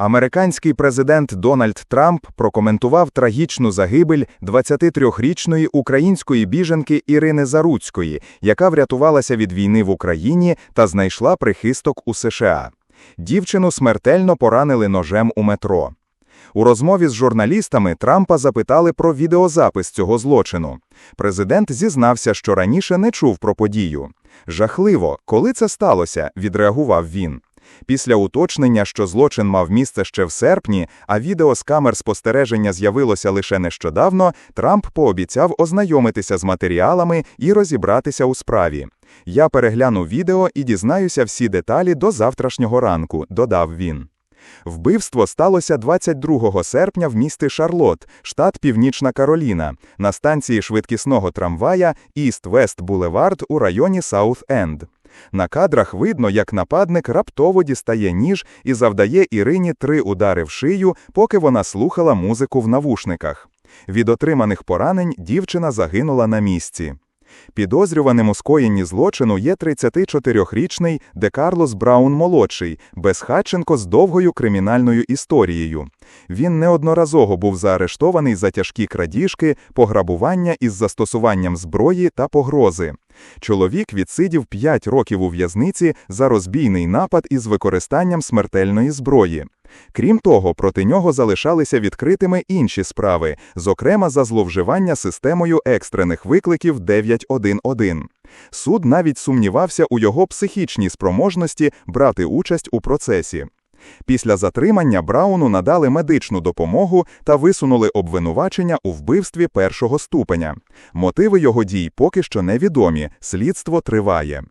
Американський президент Дональд Трамп прокоментував трагічну загибель 23-річної української біженки Ірини Заруцької, яка врятувалася від війни в Україні та знайшла прихисток у США. Дівчину смертельно поранили ножем у метро. У розмові з журналістами Трампа запитали про відеозапис цього злочину. Президент зізнався, що раніше не чув про подію. Жахливо, коли це сталося, відреагував він. Після уточнення, що злочин мав місце ще в серпні, а відео з камер спостереження з'явилося лише нещодавно, Трамп пообіцяв ознайомитися з матеріалами і розібратися у справі. Я перегляну відео і дізнаюся всі деталі до завтрашнього ранку, додав він. Вбивство сталося 22 серпня в місті Шарлот, штат Північна Кароліна, на станції швидкісного трамвая Іст-Вест Булевард у районі Саут-Енд. На кадрах видно, як нападник раптово дістає ніж і завдає Ірині три удари в шию, поки вона слухала музику в навушниках. Від отриманих поранень дівчина загинула на місці. Підозрюваним у скоєнні злочину є 34-річний Де Карлос Браун-молодший, безхатченко з довгою кримінальною історією. Він неодноразово був заарештований за тяжкі крадіжки, пограбування із застосуванням зброї та погрози. Чоловік відсидів 5 років у в'язниці за розбійний напад із використанням смертельної зброї. Крім того, проти нього залишалися відкритими інші справи, зокрема за зловживання системою екстрених викликів 911. Суд навіть сумнівався у його психічній спроможності брати участь у процесі. Після затримання Брауну надали медичну допомогу та висунули обвинувачення у вбивстві першого ступеня. Мотиви його дій поки що невідомі, слідство триває.